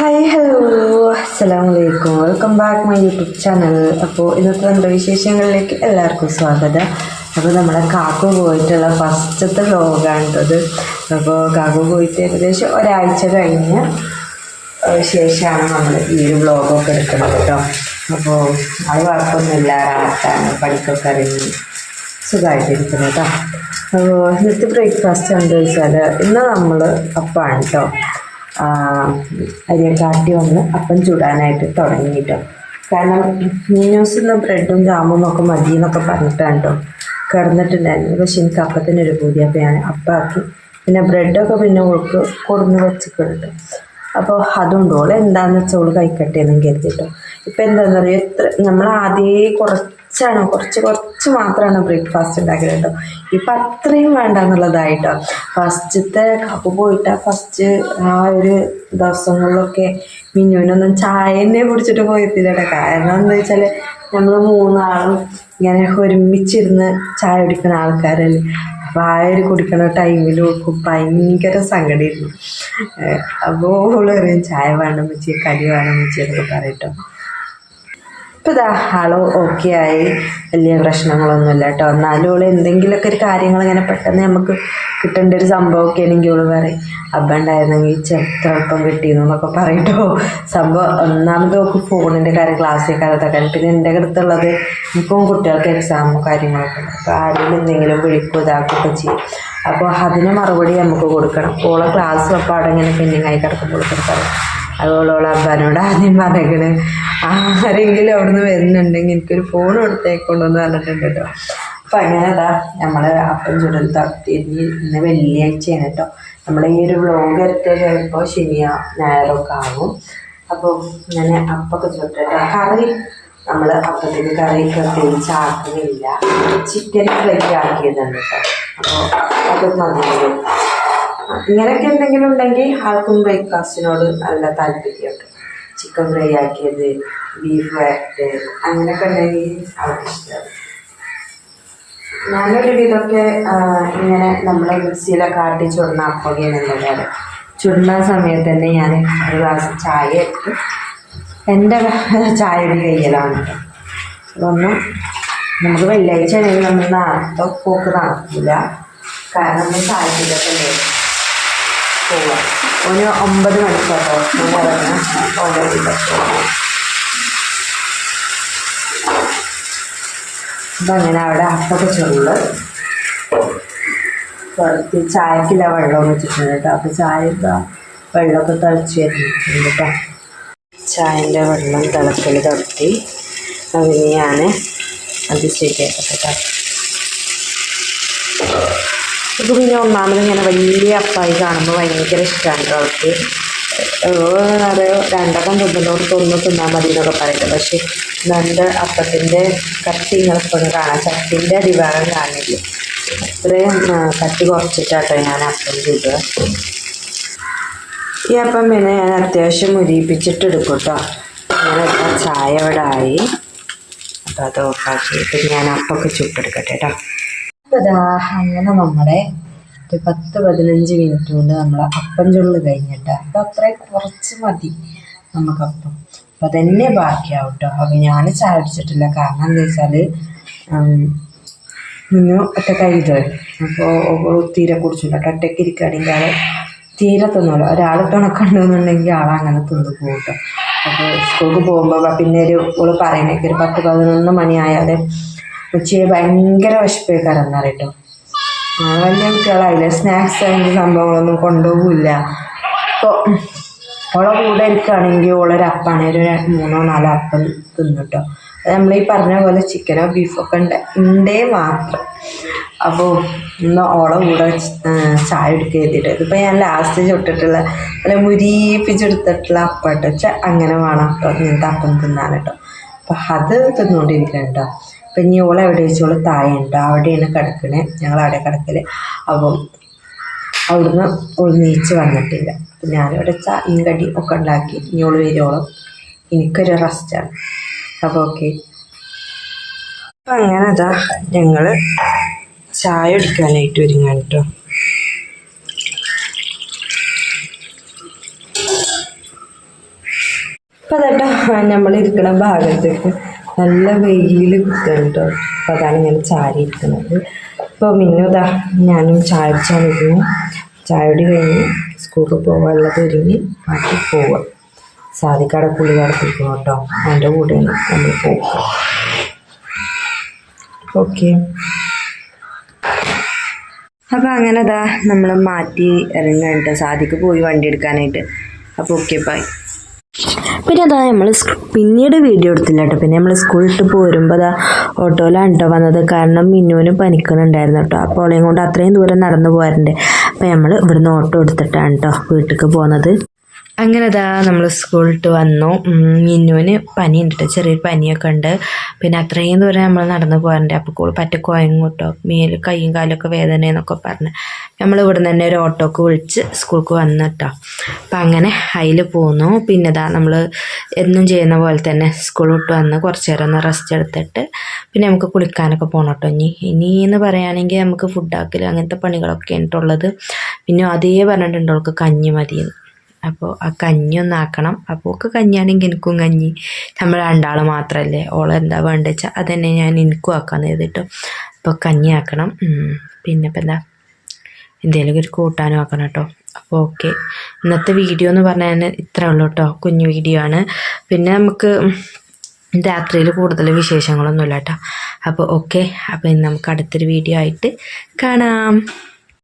Hi hello അസ്സാം വലൈക്കും welcome back my YouTube channel അപ്പോൾ ഇന്നത്തെ നമ്മുടെ വിശേഷങ്ങളിലേക്ക് എല്ലാവർക്കും സ്വാഗതം. അപ്പോൾ നമ്മളെ കാക്കു പോയിട്ടുള്ള ഫസ്റ്റത്തെ വ്ലോഗാണിട്ടത് അപ്പോൾ കാക്കു പോയിട്ട് ഏകദേശം ഒരാഴ്ച കഴിഞ്ഞ് ശേഷമാണ് നമ്മൾ ഈ ഒരു വ്ലോഗൊക്കെ എടുക്കുന്നത് കേട്ടോ. അപ്പോൾ അത് കുഴപ്പമൊന്നുമില്ല റാത്താണ് പണിക്കൊക്കെ അറിയുന്നത് സുഖമായിട്ടിരിക്കുന്നു കേട്ടോ. അപ്പോൾ ഇന്നത്തെ ബ്രേക്ക്ഫാസ്റ്റ് എന്താ വെച്ചാൽ ഇന്ന് നമ്മൾ അപ്പാണ് കേട്ടോ. അരിയക്കാട്ടി വന്ന് അപ്പം ചുടാനായിട്ട് തുടങ്ങി കേട്ടോ കാരണം മീനൂസ് ഇന്ന് ബ്രെഡും ജാമും ഒക്കെ മതി എന്നൊക്കെ പറഞ്ഞിട്ടാണ് കേട്ടോ കിടന്നിട്ടുണ്ടായിരുന്നു പക്ഷെ എനിക്ക് അപ്പത്തിനൊരു പൂതി. അപ്പോൾ ഞാൻ അപ്പാക്കി. പിന്നെ ബ്രെഡൊക്കെ പിന്നെ ഓൾക്ക് കൊടുന്ന് വെച്ചിട്ടുണ്ട്. അപ്പോൾ അതുകൊണ്ട് ഓൾ എന്താണെന്ന് വെച്ചാൽ ഓൾ കഴിക്കട്ടെ എന്നും കരുതിട്ടോ. ഇപ്പം എന്താണെന്ന് പറയുക എത്ര നമ്മൾ ആദ്യമേ കുറച്ചാണ് കുറച്ച് കുറച്ച് മാത്രമാണ് ബ്രേക്ക്ഫാസ്റ്റ് ഉണ്ടാക്കിയത് കേട്ടോ ഇപ്പം അത്രയും വേണ്ട എന്നുള്ളതായിട്ടോ. ഫസ്റ്റത്തെ കപ്പ് പോയിട്ട് ഫസ്റ്റ് ആ ഒരു ദിവസങ്ങളിലൊക്കെ മിന്നുവിനൊന്നും ചായ തന്നെ കുടിച്ചിട്ട് കേട്ടോ കാരണം എന്താ വെച്ചാൽ നമ്മൾ മൂന്നാളും ഇങ്ങനെ ഒരുമിച്ചിരുന്ന് ചായ കുടിക്കുന്ന ആൾക്കാരല്ലേ. അപ്പോൾ ആ ഒരു കുടിക്കണ ടൈമിൽ ഓൾക്ക് ഭയങ്കര സങ്കടമായിരുന്നു അപ്പോൾ പറയും ചായ വേണം വെച്ച് കടി വേണം വെച്ച് എന്നൊക്കെ പറയട്ടോ ഇപ്പം ഇതാ ആൾ ഓക്കെ ആയി. വലിയ പ്രശ്നങ്ങളൊന്നുമില്ല കേട്ടോ എന്നാലും ഓൾ എന്തെങ്കിലുമൊക്കെ ഒരു കാര്യങ്ങൾ ഇങ്ങനെ പെട്ടെന്ന് നമുക്ക് കിട്ടേണ്ട ഒരു സംഭവമൊക്കെ ആണെങ്കിൽ ഓൾ പറയും അബ്ബ ഉണ്ടായിരുന്നെങ്കിൽ ചെത്ര എളുപ്പം കിട്ടിയെന്നു എന്നൊക്കെ പറയട്ടോ സംഭവം ഒന്നാമത് നോക്ക് ഫോണിന്റെ കാര്യം ക്ലാസ്സിൽ കാലത്തൊക്കെ പിന്നെ എന്റെ അടുത്തുള്ളത് ഇപ്പം കുട്ടികൾക്ക് എക്സാമും കാര്യങ്ങളൊക്കെ ഉണ്ട്. അപ്പോൾ ആരെങ്കിലും എന്തെങ്കിലും വിളിക്കും ഇതാക്കുകയൊക്കെ ചെയ്യും. അപ്പോൾ അതിന് മറുപടി നമുക്ക് കൊടുക്കണം. ഓളെ ക്ലാസ് അപ്പോൾ അവിടെ ഇങ്ങനെ പെൻഡിങ് ആയി കിടക്കുമ്പോൾ പറയും. അതുപോലെ അബ്ബാനോട് ആദ്യം പറഞ്ഞേക്കണ് ആരെങ്കിലും അവിടുന്ന് വരുന്നുണ്ടെങ്കിൽ എനിക്കൊരു ഫോൺ കൊടുത്തേക്കൊണ്ടെന്ന് പറഞ്ഞിട്ടുണ്ട് കേട്ടോ. അപ്പം അങ്ങനെ അതാ നമ്മൾ അപ്പം ചുടൽ തട്ടി ഇന്ന് വെള്ളിയാഴ്ചയാണ് കേട്ടോ. നമ്മളെ ഈ ഒരു വ്ലോഗ് എടുത്ത് ചിലപ്പോൾ ശനിയാ ഞായറൊക്കെ ആകും അപ്പോൾ ഞാൻ അപ്പൊക്കെ ചുട്ടിട്ട്. കറി നമ്മൾ അപ്പത്തിന് കറി പ്രത്യേകിച്ച് ആക്കുന്നില്ല ചിക്കൻ ഫ്രൈ ആക്കിയതാണ് കേട്ടോ. അപ്പോൾ അത് മതി. ഇങ്ങനെയൊക്കെ എന്തെങ്കിലും ഉണ്ടെങ്കിൽ ആൾക്കും ബ്രേക്ക്ഫാസ്റ്റിനോട് നല്ല താല്പര്യമുണ്ട്. ചിക്കൻ ഫ്രൈ ആക്കിയത് ബീഫ് വരട്ട് അങ്ങനെയൊക്കെ ഉണ്ടെങ്കിൽ അവർക്ക് ഇഷ്ടമാണ് ഞാനൊരു ഇതൊക്കെ ഇങ്ങനെ നമ്മൾ മിക്സിയിലൊക്കെ ആട്ടി ചുടുന്ന അപ്പൊക്കെയാണെന്നുള്ളത് ചുടുന്ന സമയത്ത് തന്നെ ഞാൻ ഒരു ഗ്ലാസ് ചായ എടുത്ത് എന്റെ ചായ ഒരു കയ്യിലാണ് അതൊന്നും നമുക്ക് വെള്ളിയാഴ്ച ആണെങ്കിൽ നമ്മൾ നാളത്തെ പോക്ക് നടക്കില്ല. കാരണം നമ്മൾ ചായ ഒരു ഒമ്പത് ഓൾറെഡി അപ്പം അങ്ങനെ അവിടെ അപ്പൊക്കെ ചുള്ളു കുറച്ച് ചായക്കില്ല വെള്ളം വെച്ചിട്ടുണ്ട് കേട്ടോ. അപ്പോൾ ചായ വെള്ളമൊക്കെ തിളച്ച് വരുന്നുണ്ട് ചായന്റെ വെള്ളം തിളക്കൽ തുടത്തി. അതിന് അത് ശരിയാക്കട്ടെ കേട്ടോ. ഇത് പിന്നെ ഒന്നാമത് ഇങ്ങനെ വലിയ അപ്പായി കാണുമ്പോൾ ഭയങ്കര ഇഷ്ടമാണ് അവൾക്ക് അറിയോ രണ്ടെണ്ണം തിന്നുന്നവർക്ക് ഒന്ന് തിന്നാൽ മതി എന്നൊക്കെ പറയുന്നത് പക്ഷേ നല്ല അപ്പത്തിന്റെ കട്ടി ഇങ്ങനെ കാണാം ചട്ടിന്റെ അടിഭാഗം കാണില്ല? ഇത്രയും കട്ടി കുറച്ചിട്ടാട്ടോ ഞാൻ അപ്പം ചെയ്തത്. ഈ അപ്പം പിന്നെ ഞാൻ അത്യാവശ്യം ഉരിപ്പിച്ചിട്ടെടുക്കട്ടോ ഞാൻ അങ്ങനെ ചായ ഇവിടെ ആയി. അപ്പോൾ അത് ഓഫാക്കി ഇപ്പം ഞാൻ അപ്പൊക്കെ ചുട്ടെടുക്കട്ടെ കേട്ടോ അങ്ങനെ നമ്മുടെ ഒരു പത്ത് പതിനഞ്ച് മിനിറ്റ് കൊണ്ട് നമ്മൾ അപ്പം ചുള്ളു കഴിഞ്ഞിട്ട്. അപ്പോൾ അത്രയും കുറച്ച് മതി നമുക്കപ്പം. അപ്പം അതന്നെ ബാക്കിയാവും കേട്ടോ അപ്പം ഞാൻ ചായ കാരണം എന്താ വെച്ചാൽ മുന്നു ഒറ്റക്കായിട്ട് അപ്പോൾ തീരെ കുടിച്ചില്ല. കേട്ടോ ഒറ്റയ്ക്ക് ഇരിക്കുകയാണെങ്കിൽ ആൾ തീരെ തിന്നൂല. ഒരാൾ കണക്കുണ്ടെന്നുണ്ടെങ്കിൽ ആൾ അങ്ങനെ തിന്നു പോകും കേട്ടോ അപ്പോൾ സ്കൂൾക്ക് പോകുമ്പോൾ പിന്നെ ഒരു ഓൾ പറയണേക്ക് ഒരു പത്ത് പതിനൊന്ന് മണിയായാൽ ഉച്ചയെ ഭയങ്കര വിശപ്പേക്കാരെന്ന് അറിയട്ടോ ആ, വലിയ കുട്ടികളായില്ല? സ്നാക്സ് അതിന്റെ സംഭവങ്ങളൊന്നും കൊണ്ടുപോകില്ല. അപ്പോൾ ഓളെ കൂടെ ഇരിക്കുകയാണെങ്കിൽ ഓളൊരു അപ്പാണെങ്കിൽ ഒരു മൂന്നോ നാലോ അപ്പം തിന്നിട്ടോ. അത് നമ്മൾ ഈ പറഞ്ഞ പോലെ ചിക്കനോ ബീഫോ ഒക്കെ ഉണ്ട് ഉണ്ടേ മാത്രം. അപ്പോൾ ഇന്ന് ഓളെ കൂടെ ചായ എടുക്കുക എഴുതിയിട്ട് ഇതിപ്പോൾ ഞാൻ ലാസ്റ്റ് ചുട്ടിട്ടുള്ള അല്ല മുരീപ്പിച്ചെടുത്തിട്ടുള്ള അപ്പം കേട്ടോ വെച്ചാൽ അങ്ങനെ വേണം. അപ്പം ഇങ്ങനത്തെ അപ്പം തിന്നാൻ കേട്ടോ. അപ്പം അത് തിന്നുകൊണ്ടിരിക്കണം കേട്ടോ അപ്പം ഇനി ഓളെ എവിടെ വെച്ചോൾ താഴെയുണ്ട്. അവിടെയാണ് കിടക്കണേ. ഞങ്ങൾ അവിടെ കിടക്കൽ. അപ്പം അവിടുന്ന് നീച്ച് വന്നിട്ടില്ല. അപ്പം ഞാനിവിടെ ചായയും കടി ഒക്കെ ഉണ്ടാക്കി. ഇനി ഓൾ വരുവോളം. എനിക്കൊരു റെസ്റ്റാണ് അപ്പോൾ ഓക്കെ അപ്പം അങ്ങനെ അതാ ഞങ്ങൾ ചായ എടുക്കാനായിട്ട് ഒരുങ്ങാൻ കേട്ടോ അപ്പം അതേട്ടാ നമ്മളിരിക്കുന്ന ഭാഗത്തേക്ക്. നല്ല വെയിൽ കിട്ടുന്നുണ്ട് അപ്പോൾ അതാണ് ഇങ്ങനെ ചാരി ഇരിക്കുന്നത് ഇപ്പോൾ മിന്നുതാ ഞാനും ചായ ചാടിക്കുന്നു കുടി കഴിഞ്ഞ് സ്കൂളിൽ പോകാനുള്ളത് ഒരുങ്ങി മാറ്റി പോവാം. സാധിക്കാടെ പുള്ളി കടത്തിരിക്കുന്നു കേട്ടോ. എന്റെ കൂടെയാണ് നമ്മൾ പോകുക ഓക്കെ. അപ്പോൾ അങ്ങനെ ദാ നമ്മൾ മാറ്റി ഇറങ്ങുന്നുണ്ട് സാധിക്ക് പോയി വണ്ടി എടുക്കാനായിട്ട്. അപ്പോൾ ഓക്കെ ബൈ. പിന്നെ അതാ നമ്മൾ പിന്നീട് വീഡിയോ എടുത്തില്ല കേട്ടോ പിന്നെ നമ്മൾ സ്കൂളിൽ ഇട്ട് പോരുമ്പോൾ അതാ ഓട്ടോയിലാണ് കേട്ടോ വന്നത്. കാരണം മിന്നുവിന് പനിക്കുന്നുണ്ടായിരുന്നു കേട്ടോ അപ്പോൾ അവളെയും കൊണ്ട് അത്രയും ദൂരം നടന്നു പോകാറുണ്ട്. അപ്പോൾ നമ്മൾ ഇവിടുന്ന് ഓട്ടോ എടുത്തിട്ടാണ് കേട്ടോ വീട്ടിലേക്ക് പോകുന്നത് അങ്ങനെ അതാ നമ്മൾ സ്കൂളിട്ട് വന്നു. മിന്നുവിന് പനി ഉണ്ട് ചെറിയൊരു പനിയൊക്കെ ഉണ്ട് പിന്നെ അത്രയും ദൂരം നമ്മൾ നടന്നു പോകാറുണ്ട്. അപ്പോൾ കൂടെ പറ്റ കുഴങ്ങും കേട്ടോ മേൽ കൈയും കാലൊക്കെ വേദന എന്നൊക്കെ പറഞ്ഞ് നമ്മൾ ഇവിടെ തന്നെ ഒരു ഓട്ടോക്ക് വിളിച്ച് സ്കൂൾക്ക് വന്നു കേട്ടോ അപ്പം അങ്ങനെ അതിൽ പോന്നു. പിന്നെ ഇതാ നമ്മൾ എന്നും ചെയ്യുന്ന പോലെ തന്നെ സ്കൂൾ വിട്ട് വന്ന് കുറച്ച് നേരം ഒന്ന് റെസ്റ്റ് എടുത്തിട്ട് പിന്നെ നമുക്ക് കുളിക്കാനൊക്കെ പോകണം കേട്ടോ ഇനി ഇനി എന്ന് പറയുകയാണെങ്കിൽ നമുക്ക് ഫുഡാക്കൽ അങ്ങനത്തെ പണികളൊക്കെ ഉള്ളത് പിന്നെ അതേ പറഞ്ഞിട്ടുണ്ട് അവൾക്ക് കഞ്ഞി മതിയെന്ന് അപ്പോൾ ആ കഞ്ഞി ഒന്ന് ആക്കണം അപ്പോൾ ഒക്കെ കഞ്ഞിയാണെങ്കിൽ എനിക്കും കഞ്ഞി. നമ്മൾ രണ്ടാൾ മാത്രമല്ലേ ഓളെ എന്താ വേണ്ടത് വെച്ചാൽ അതന്നെ ഞാൻ എനിക്കും ആക്കാൻ ചെയ്തിട്ടോ അപ്പോൾ കഞ്ഞി ആക്കണം. പിന്നെ ഇപ്പം എന്താ? എന്തെങ്കിലും ഒരു കൂട്ടാനും ആക്കണം കേട്ടോ. അപ്പോൾ ഓക്കെ. ഇന്നത്തെ വീഡിയോ എന്ന് പറഞ്ഞാൽ ഇത്രേ ഉള്ളൂ കേട്ടോ. കുഞ്ഞു വീഡിയോ ആണ്. പിന്നെ നമുക്ക് രാത്രിയിൽ കൂടുതൽ വിശേഷങ്ങളൊന്നുമില്ല കേട്ടോ. അപ്പോൾ ഓക്കെ. അപ്പോൾ ഇന്ന് നമുക്ക് അടുത്തൊരു വീഡിയോ ആയിട്ട് കാണാം.